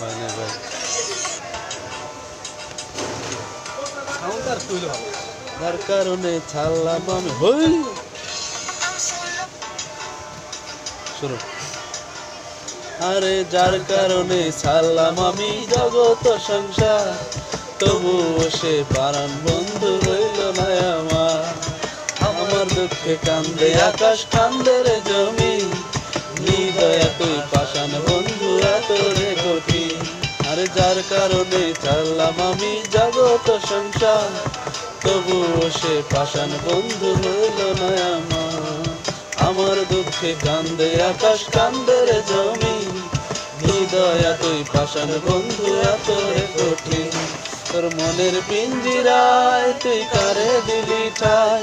তুইলে ভালো। কারণে ছাড়লাম আমি। হই! শুরু আরে যার কারণে ছাড়লাম আমি জগত সংসার তবুও সে পারান বন্ধু হইল না আমার। আমার দুঃখে কান্দে আকাশ কান্দে রে জমি হৃদয় তুই পাষাণ বন্ধু এত রে কঠিন আরে যার কারণে চাললাম আমি জগত সংসার। তবুও সে পাষাণ বন্ধু হইল না আমার। আমার দুঃখে কান্দে আকাশ কান্দে রে জমি হৃদয় তুই পাষাণ বন্ধু এত রে কঠিন। তোর মনের পিঞ্জিরায় তুই কারে দিলি ঠাই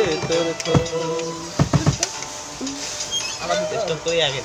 তোর স্টপ করি আগে।